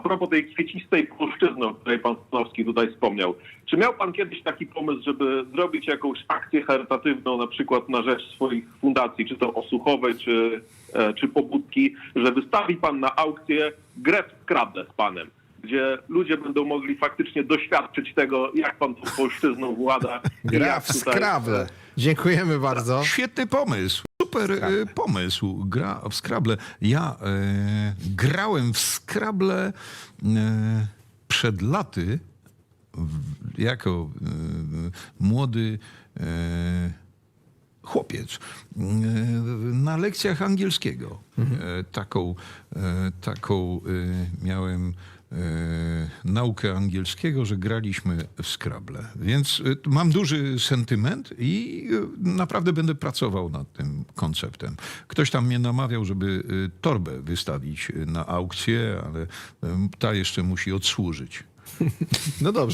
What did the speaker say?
A propos tej kwiecistej polszczyzny, o której pan Stanowski tutaj wspomniał. Czy miał pan kiedyś taki pomysł, żeby zrobić jakąś akcję charytatywną, na przykład na rzecz swoich fundacji, czy to osłuchowej, czy, e, czy pobudki, że wystawi pan na aukcję grę w Scrabble z panem? gdzie ludzie będą mogli faktycznie doświadczyć tego, jak pan tą polszczyzną włada. Gra w tutaj- skrawle. Dziękujemy bardzo. Świetny pomysł. Super e, pomysł. Gra w Scrabble. Ja e, grałem w Scrabble e, przed laty w, jako e, młody e, chłopiec e, na lekcjach angielskiego. E, taką e, taką e, miałem e, naukę angielskiego, że graliśmy w Scrabble. Więc e, mam duży sentyment i e, naprawdę będę pracował nad tym konceptem. Ktoś tam mnie namawiał, żeby e, torbę wystawić na aukcję, ale ta jeszcze musi odsłużyć. No dobrze.